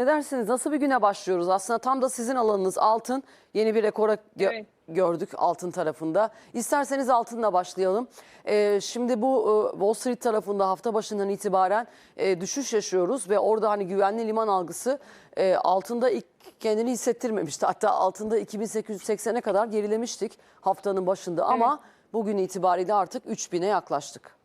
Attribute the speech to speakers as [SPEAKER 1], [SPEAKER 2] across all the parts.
[SPEAKER 1] Ne dersiniz? Nasıl bir güne başlıyoruz? Aslında tam da sizin alanınız altın. Yeni bir rekora
[SPEAKER 2] Evet.
[SPEAKER 1] gördük altın tarafında. İsterseniz altınla başlayalım. Ee, şimdi bu e, Wall Street tarafında hafta başından itibaren e, düşüş yaşıyoruz ve orada hani güvenli liman algısı e, altında ilk kendini hissettirmemişti. Hatta altında 2880'e kadar gerilemiştik haftanın başında ama bugün itibariyle artık 3000'e yaklaştık.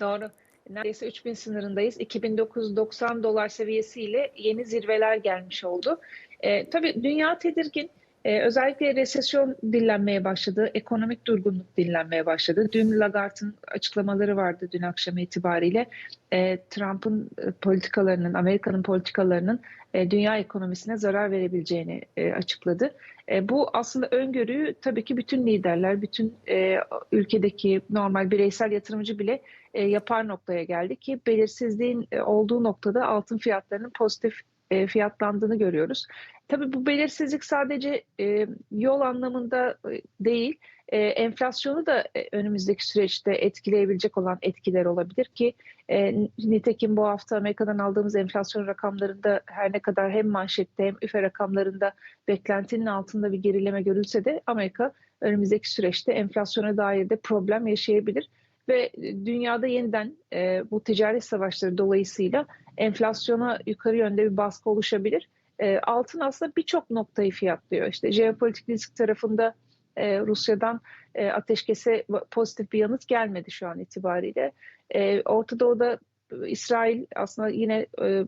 [SPEAKER 2] Doğru. Neredeyse 3000 sınırındayız. 2990 dolar seviyesiyle yeni zirveler gelmiş oldu. Ee, tabii dünya tedirgin. Ee, özellikle resesyon dinlenmeye başladı. Ekonomik durgunluk dinlenmeye başladı. Dün Lagarde'ın açıklamaları vardı dün akşam itibariyle. Ee, Trump'ın e, politikalarının, Amerika'nın politikalarının e, dünya ekonomisine zarar verebileceğini e, açıkladı. E, bu aslında öngörüyü tabii ki bütün liderler, bütün e, ülkedeki normal bireysel yatırımcı bile e, yapar noktaya geldi ki belirsizliğin e, olduğu noktada altın fiyatlarının pozitif e, fiyatlandığını görüyoruz. Tabii bu belirsizlik sadece e, yol anlamında e, değil, e, enflasyonu da e, önümüzdeki süreçte etkileyebilecek olan etkiler olabilir ki e, nitekim bu hafta Amerika'dan aldığımız enflasyon rakamlarında her ne kadar hem manşette hem üfe rakamlarında beklentinin altında bir gerileme görülse de Amerika önümüzdeki süreçte enflasyona dair de problem yaşayabilir ve dünyada yeniden e, bu ticaret savaşları dolayısıyla enflasyona yukarı yönde bir baskı oluşabilir. E, altın aslında birçok noktayı fiyatlıyor. İşte jeopolitik risk tarafında e, Rusya'dan e, ateşkese pozitif bir yanıt gelmedi şu an itibariyle. E, Orta Doğu'da İsrail aslında yine e,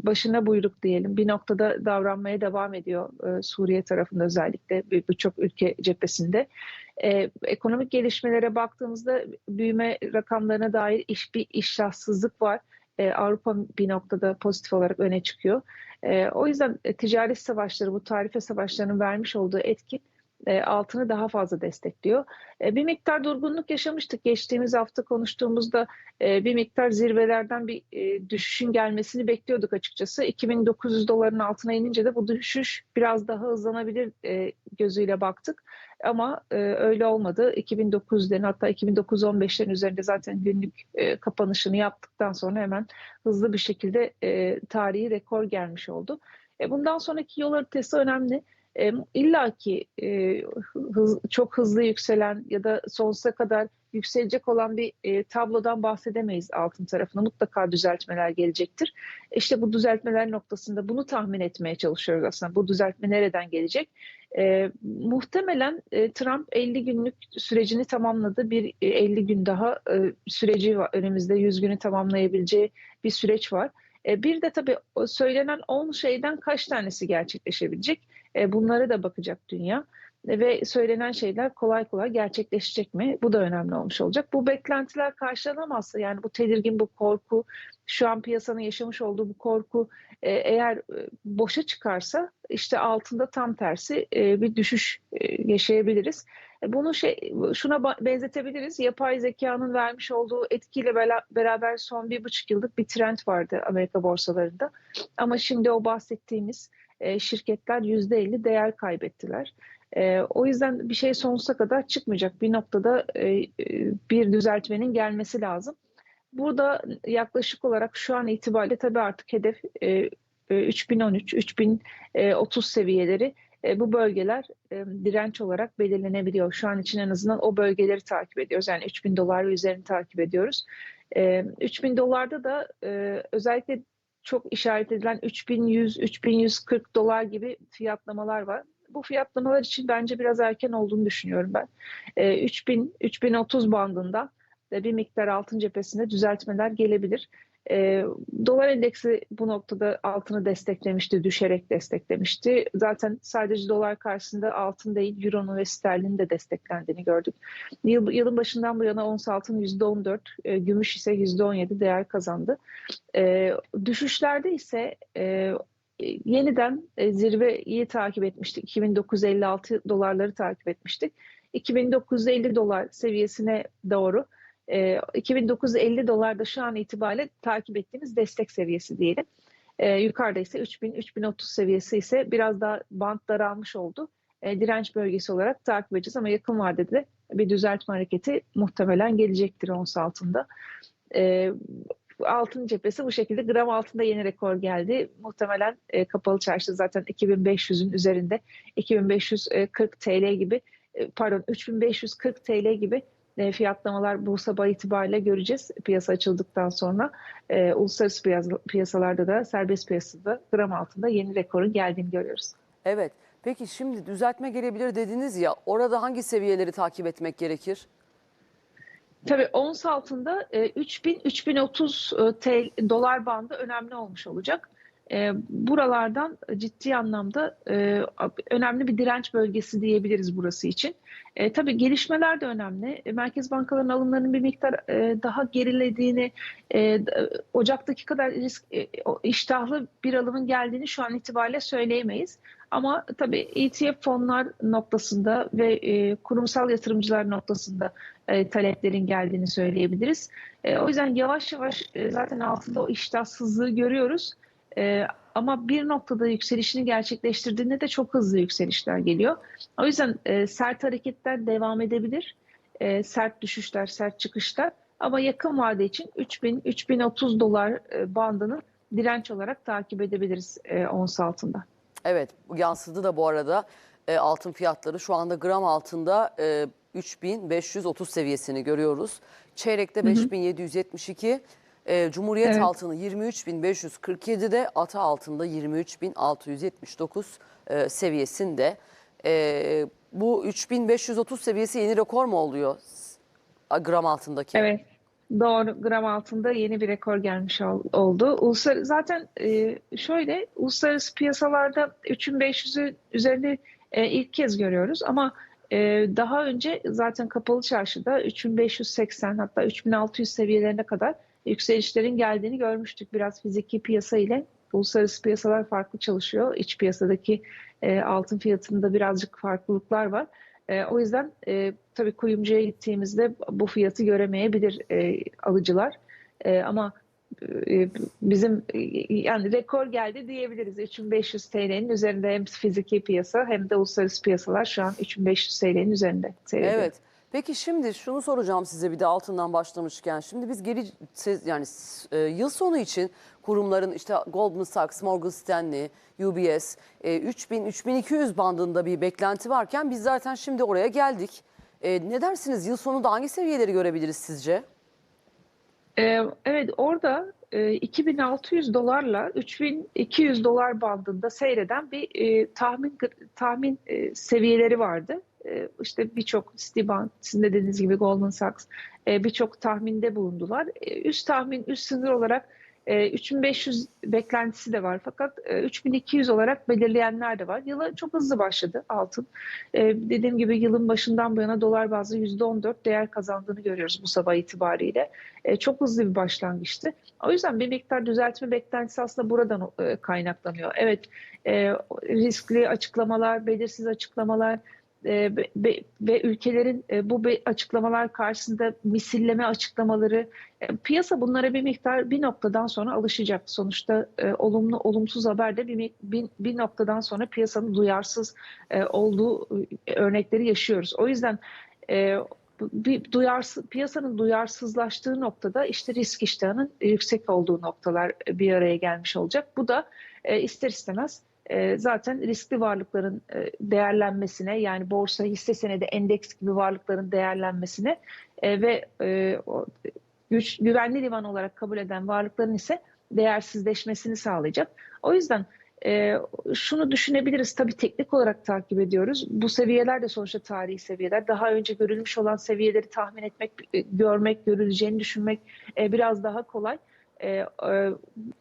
[SPEAKER 2] başına buyruk diyelim bir noktada davranmaya devam ediyor e, Suriye tarafında özellikle bir- birçok ülke cephesinde. E, ekonomik gelişmelere baktığımızda büyüme rakamlarına dair iş bir iştahsızlık var. E, Avrupa bir noktada pozitif olarak öne çıkıyor. E, o yüzden e, ticaret savaşları, bu tarife savaşlarının vermiş olduğu etki e, altını daha fazla destekliyor. E, bir miktar durgunluk yaşamıştık geçtiğimiz hafta konuştuğumuzda e, bir miktar zirvelerden bir e, düşüşün gelmesini bekliyorduk açıkçası. 2900 doların altına inince de bu düşüş biraz daha hızlanabilir gözüyle baktık. Ama öyle olmadı. 2009'den hatta 2915'lerin üzerinde zaten günlük kapanışını yaptıktan sonra hemen hızlı bir şekilde tarihi rekor gelmiş oldu. Bundan sonraki yol haritası önemli. E, İlla ki e, hız, çok hızlı yükselen ya da sonsuza kadar yükselecek olan bir e, tablodan bahsedemeyiz altın tarafına. Mutlaka düzeltmeler gelecektir. İşte bu düzeltmeler noktasında bunu tahmin etmeye çalışıyoruz aslında. Bu düzeltme nereden gelecek? E, muhtemelen e, Trump 50 günlük sürecini tamamladı. Bir e, 50 gün daha e, süreci var. Önümüzde 100 günü tamamlayabileceği bir süreç var. E, bir de tabii söylenen 10 şeyden kaç tanesi gerçekleşebilecek? E, bunlara da bakacak dünya. E, Ve söylenen şeyler kolay kolay gerçekleşecek mi? Bu da önemli olmuş olacak. Bu beklentiler karşılanamazsa yani bu tedirgin, bu korku, şu an piyasanın yaşamış olduğu bu korku e, eğer e, boşa çıkarsa işte altında tam tersi bir düşüş yaşayabiliriz. Bunu şey şuna benzetebiliriz. Yapay zekanın vermiş olduğu etkiyle beraber son bir buçuk yıllık bir trend vardı Amerika borsalarında. Ama şimdi o bahsettiğimiz e, şirketler yüzde elli değer kaybettiler. E, o yüzden bir şey sonsuza kadar çıkmayacak. Bir noktada e, bir düzeltmenin gelmesi lazım. Burada yaklaşık olarak şu an itibariyle tabii artık hedef e, e, 3013, 3030 seviyeleri bu bölgeler direnç olarak belirlenebiliyor. Şu an için en azından o bölgeleri takip ediyoruz. Yani 3000 dolar ve üzerini takip ediyoruz. E, 3000 dolarda da özellikle çok işaret edilen 3100, 3140 dolar gibi fiyatlamalar var. Bu fiyatlamalar için bence biraz erken olduğunu düşünüyorum ben. E, 3000, 3030 bandında bir miktar altın cephesinde düzeltmeler gelebilir. E, dolar endeksi bu noktada altını desteklemişti, düşerek desteklemişti. Zaten sadece dolar karşısında altın değil, euronun ve sterlinin de desteklendiğini gördük. Yıl, yılın başından bu yana ons altın %14, e, gümüş ise %17 değer kazandı. E, düşüşlerde ise e, yeniden e, zirveyi takip etmiştik. 2956 dolarları takip etmiştik. 2950 dolar seviyesine doğru e, 2950 dolar da şu an itibariyle takip ettiğimiz destek seviyesi diyelim. E, yukarıda ise 3000-3030 seviyesi ise biraz daha bant daralmış oldu. E, direnç bölgesi olarak takip edeceğiz ama yakın vadede de bir düzeltme hareketi muhtemelen gelecektir ons altında. E, altın cephesi bu şekilde gram altında yeni rekor geldi. Muhtemelen e, kapalı çarşı zaten 2500'ün üzerinde 2540 TL gibi e, pardon 3540 TL gibi e, fiyatlamalar bu sabah itibariyle göreceğiz piyasa açıldıktan sonra. E, uluslararası piyas- piyasalarda da serbest piyasada gram altında yeni rekorun geldiğini görüyoruz.
[SPEAKER 1] Evet. Peki şimdi düzeltme gelebilir dediniz ya orada hangi seviyeleri takip etmek gerekir?
[SPEAKER 2] Tabii ons altında e, 3000-3030 TL, dolar bandı önemli olmuş olacak. E, buralardan ciddi anlamda e, önemli bir direnç bölgesi diyebiliriz burası için. E, tabii gelişmeler de önemli. E, Merkez bankalarının alımlarının bir miktar e, daha gerilediğini, e, Ocak'taki kadar risk, e, iştahlı bir alımın geldiğini şu an itibariyle söyleyemeyiz. Ama tabii ETF fonlar noktasında ve e, kurumsal yatırımcılar noktasında e, taleplerin geldiğini söyleyebiliriz. E, o yüzden yavaş yavaş e, zaten altında o iştahsızlığı görüyoruz. E, ama bir noktada yükselişini gerçekleştirdiğinde de çok hızlı yükselişler geliyor. O yüzden e, sert hareketler devam edebilir. E, sert düşüşler, sert çıkışlar. Ama yakın vade için 3000-3030 dolar e, bandını direnç olarak takip edebiliriz e, ons altında.
[SPEAKER 1] Evet yansıdı da bu arada E, altın fiyatları şu anda gram altında e, 3530 seviyesini görüyoruz. Çeyrekte 5772, e, Cumhuriyet
[SPEAKER 2] Evet.
[SPEAKER 1] altını 23547'de, Ata altında 23679 e, seviyesinde. E, bu 3530 seviyesi yeni rekor mu oluyor gram altındaki?
[SPEAKER 2] Evet. Doğru. Gram altında yeni bir rekor gelmiş ol- oldu. Uluslar zaten e, şöyle uluslararası piyasalarda 3500'ü üzerinde e, ilk kez görüyoruz ama e, daha önce zaten kapalı çarşıda 3580 hatta 3600 seviyelerine kadar yükselişlerin geldiğini görmüştük. Biraz fiziki piyasa ile uluslararası piyasalar farklı çalışıyor. İç piyasadaki e, altın fiyatında birazcık farklılıklar var. E, o yüzden e, tabii kuyumcuya gittiğimizde bu fiyatı göremeyebilir e, alıcılar. E, ama e, bizim e, yani rekor geldi diyebiliriz. 3500 TL'nin üzerinde hem fiziki piyasa hem de uluslararası piyasalar şu an 3500 TL'nin üzerinde. seyrediyor.
[SPEAKER 1] Evet. Peki şimdi şunu soracağım size bir de altından başlamışken. Şimdi biz geri siz- yani e, yıl sonu için kurumların işte Goldman Sachs, Morgan Stanley, UBS e, 3000 3200 bandında bir beklenti varken biz zaten şimdi oraya geldik. E, ne dersiniz? Yıl sonunda hangi seviyeleri görebiliriz sizce?
[SPEAKER 2] Ee, Evet orada e, 2600 dolarla 3200 dolar bandında seyreden bir e, tahmin tahmin e, seviyeleri vardı. E, işte birçok Citibank, sizin de dediğiniz gibi Goldman Sachs e, birçok tahminde bulundular. E, üst tahmin, üst sınır olarak e, 3500 beklentisi de var. Fakat e, 3200 olarak belirleyenler de var. Yıla çok hızlı başladı altın. E, dediğim gibi yılın başından bu yana dolar bazlı %14 değer kazandığını görüyoruz bu sabah itibariyle. E, çok hızlı bir başlangıçtı. O yüzden bir miktar düzeltme beklentisi aslında buradan e, kaynaklanıyor. Evet, e, riskli açıklamalar, belirsiz açıklamalar e, be- ve ülkelerin e, bu açıklamalar karşısında misilleme açıklamaları, e, piyasa bunlara bir miktar bir noktadan sonra alışacak. Sonuçta e, olumlu olumsuz haber de bir, bir, bir noktadan sonra piyasanın duyarsız e, olduğu e, örnekleri yaşıyoruz. O yüzden e, bir duyarsız piyasanın duyarsızlaştığı noktada işte risk iştahının yüksek olduğu noktalar bir araya gelmiş olacak. Bu da e, ister istemez e, zaten riskli varlıkların e, değerlenmesine yani borsa, hisse senedi, endeks gibi varlıkların değerlenmesine e, ve e, güç, güvenli liman olarak kabul eden varlıkların ise değersizleşmesini sağlayacak. O yüzden e, şunu düşünebiliriz tabii teknik olarak takip ediyoruz. Bu seviyeler de sonuçta tarihi seviyeler. Daha önce görülmüş olan seviyeleri tahmin etmek, e, görmek, görüleceğini düşünmek e, biraz daha kolay. E, e,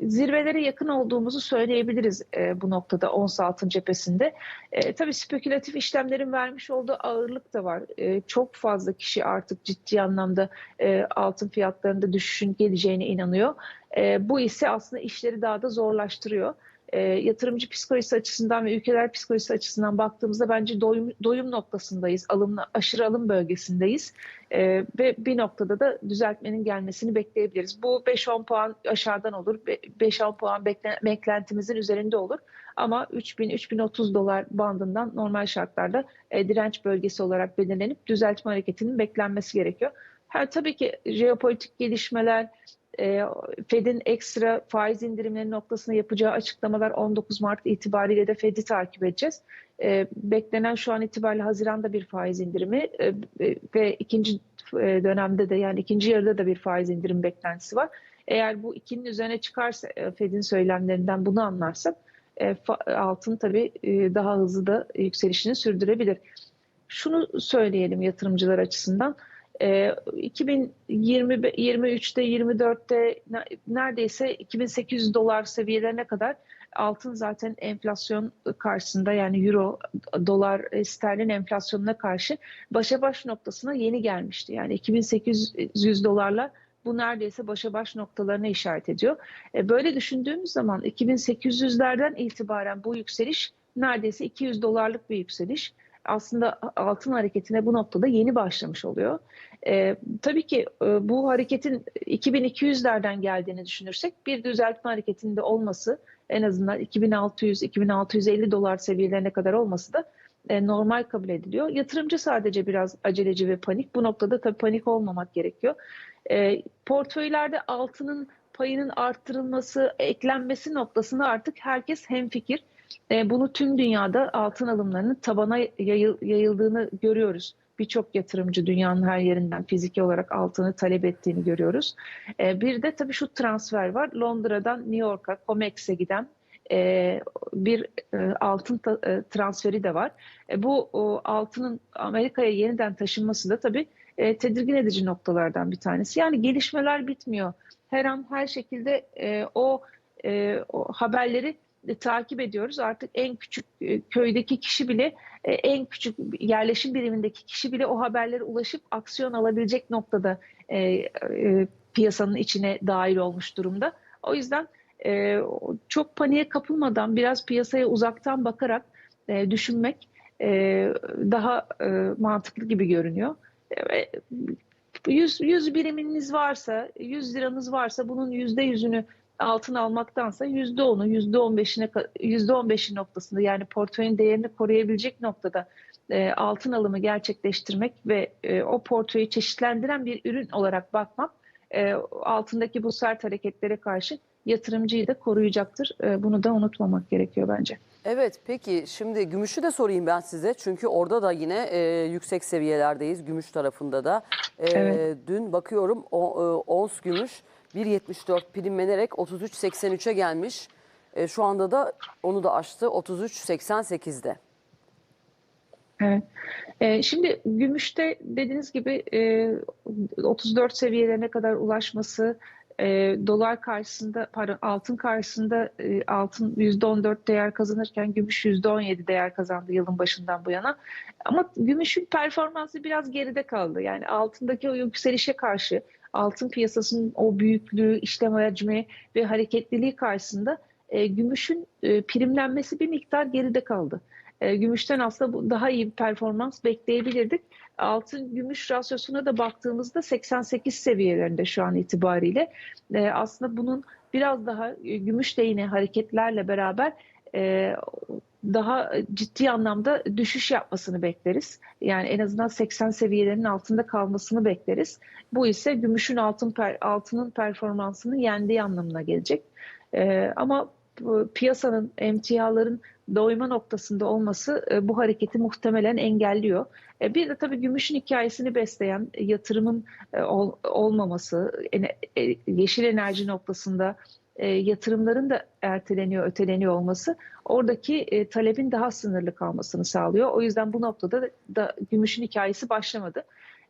[SPEAKER 2] zirvelere yakın olduğumuzu söyleyebiliriz e, bu noktada ons altın cephesinde. E, tabii spekülatif işlemlerin vermiş olduğu ağırlık da var. E, çok fazla kişi artık ciddi anlamda e, altın fiyatlarında düşüşün geleceğine inanıyor. E, bu ise aslında işleri daha da zorlaştırıyor e, yatırımcı psikolojisi açısından ve ülkeler psikolojisi açısından baktığımızda bence doyum, doyum noktasındayız. Alım, aşırı alım bölgesindeyiz. E, ve bir noktada da düzeltmenin gelmesini bekleyebiliriz. Bu 5-10 puan aşağıdan olur. Be- 5-10 puan bekle, beklentimizin üzerinde olur. Ama 3000-3030 dolar bandından normal şartlarda e, direnç bölgesi olarak belirlenip düzeltme hareketinin beklenmesi gerekiyor. Ha, tabii ki jeopolitik gelişmeler, e, Fed'in ekstra faiz indirimleri noktasında yapacağı açıklamalar 19 Mart itibariyle de Fed'i takip edeceğiz. E, beklenen şu an itibariyle Haziran'da bir faiz indirimi e, e, ve ikinci e, dönemde de yani ikinci yarıda da bir faiz indirim beklentisi var. Eğer bu ikinin üzerine çıkarsa e, Fed'in söylemlerinden bunu anlarsak altın tabii daha hızlı da yükselişini sürdürebilir. Şunu söyleyelim yatırımcılar açısından. E, 2023'te 24'te ne- neredeyse 2800 dolar seviyelerine kadar altın zaten enflasyon karşısında yani euro, dolar, e, sterlin enflasyonuna karşı başa baş noktasına yeni gelmişti. Yani 2800 dolarla bu neredeyse başa baş noktalarına işaret ediyor. E, Böyle düşündüğümüz zaman 2800'lerden itibaren bu yükseliş neredeyse 200 dolarlık bir yükseliş. Aslında altın hareketine bu noktada yeni başlamış oluyor. E, tabii ki e, bu hareketin 2200'lerden geldiğini düşünürsek bir düzeltme hareketinde olması en azından 2600-2650 dolar seviyelerine kadar olması da e, normal kabul ediliyor. Yatırımcı sadece biraz aceleci ve panik. Bu noktada tabii panik olmamak gerekiyor. E, portföylerde altının payının arttırılması, eklenmesi noktasında artık herkes hemfikir. E, bunu tüm dünyada altın alımlarının tabana yayıl- yayıldığını görüyoruz. Birçok yatırımcı dünyanın her yerinden fiziki olarak altını talep ettiğini görüyoruz. E, bir de tabii şu transfer var. Londra'dan New York'a, COMEX'e giden e, bir e, altın ta- e, transferi de var. E, bu o, altının Amerika'ya yeniden taşınması da tabii e, tedirgin edici noktalardan bir tanesi. Yani gelişmeler bitmiyor. Her an her şekilde e, o, e, o haberleri takip ediyoruz. Artık en küçük e, köydeki kişi bile e, en küçük yerleşim birimindeki kişi bile o haberlere ulaşıp aksiyon alabilecek noktada e, e, piyasanın içine dahil olmuş durumda. O yüzden e, çok paniğe kapılmadan biraz piyasaya uzaktan bakarak e, düşünmek e, daha e, mantıklı gibi görünüyor. E, 100, 100 biriminiz varsa, 100 liranız varsa bunun %100'ünü altın almaktansa %10'u, %15'ine %15'i noktasında yani portföyün değerini koruyabilecek noktada e, altın alımı gerçekleştirmek ve e, o portföyü çeşitlendiren bir ürün olarak bakmak e, altındaki bu sert hareketlere karşı yatırımcıyı da koruyacaktır. E, bunu da unutmamak gerekiyor bence.
[SPEAKER 1] Evet peki şimdi gümüşü de sorayım ben size. Çünkü orada da yine e, yüksek seviyelerdeyiz gümüş tarafında da. E,
[SPEAKER 2] Evet.
[SPEAKER 1] Dün bakıyorum o, e, ons gümüş 1.74 primlenerek 33.83'e gelmiş. E, şu anda da onu da aştı 33.88'de.
[SPEAKER 2] Evet. Ee, şimdi gümüşte dediğiniz gibi e, 34 seviyelerine kadar ulaşması, e, dolar karşısında, pardon altın karşısında e, altın %14 değer kazanırken gümüş %17 değer kazandı yılın başından bu yana. Ama gümüşün performansı biraz geride kaldı. Yani altındaki o yükselişe karşı altın piyasasının o büyüklüğü, işlem hacmi ve hareketliliği karşısında e, gümüşün e, primlenmesi bir miktar geride kaldı. E, gümüşten aslında daha iyi bir performans bekleyebilirdik. Altın gümüş rasyosuna da baktığımızda 88 seviyelerinde şu an itibariyle. E, aslında bunun biraz daha e, gümüşle yine hareketlerle beraber e, daha ciddi anlamda düşüş yapmasını bekleriz. Yani en azından 80 seviyelerinin altında kalmasını bekleriz. Bu ise gümüşün altın altının performansını yendiği anlamına gelecek. E, ama piyasanın, emtiaların doyma noktasında olması e, bu hareketi muhtemelen engelliyor. E, bir de tabii gümüşün hikayesini besleyen e, yatırımın e, ol, olmaması, e, yeşil enerji noktasında e, yatırımların da erteleniyor, öteleniyor olması oradaki e, talebin daha sınırlı kalmasını sağlıyor. O yüzden bu noktada da, da gümüşün hikayesi başlamadı.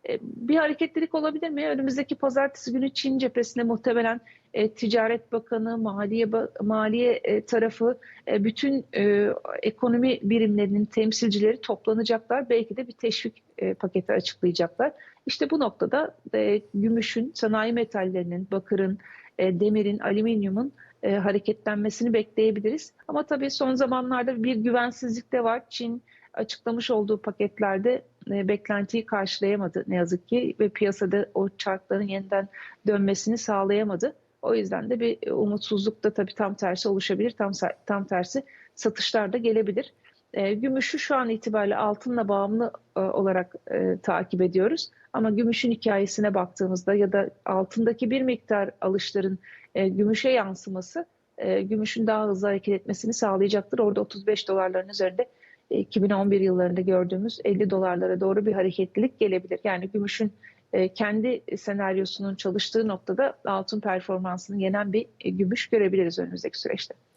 [SPEAKER 2] E, bir hareketlilik olabilir mi? Önümüzdeki pazartesi günü Çin cephesinde muhtemelen e, Ticaret Bakanı, Maliye Maliye e, tarafı, e, bütün e, ekonomi birimlerinin temsilcileri toplanacaklar. Belki de bir teşvik e, paketi açıklayacaklar. İşte bu noktada e, gümüşün, sanayi metallerinin, bakırın, e, demirin, alüminyumun e, hareketlenmesini bekleyebiliriz. Ama tabii son zamanlarda bir güvensizlik de var. Çin açıklamış olduğu paketlerde e, beklentiyi karşılayamadı ne yazık ki ve piyasada o çarkların yeniden dönmesini sağlayamadı. O yüzden de bir umutsuzluk da tabii tam tersi oluşabilir. Tam tam tersi satışlar da gelebilir. E, gümüşü şu an itibariyle altınla bağımlı e, olarak e, takip ediyoruz. Ama gümüşün hikayesine baktığımızda ya da altındaki bir miktar alışların e, gümüşe yansıması e, gümüşün daha hızlı hareket etmesini sağlayacaktır. Orada 35 dolarların üzerinde e, 2011 yıllarında gördüğümüz 50 dolarlara doğru bir hareketlilik gelebilir. Yani gümüşün e, kendi senaryosunun çalıştığı noktada altın performansını yenen bir e, gümüş görebiliriz önümüzdeki süreçte.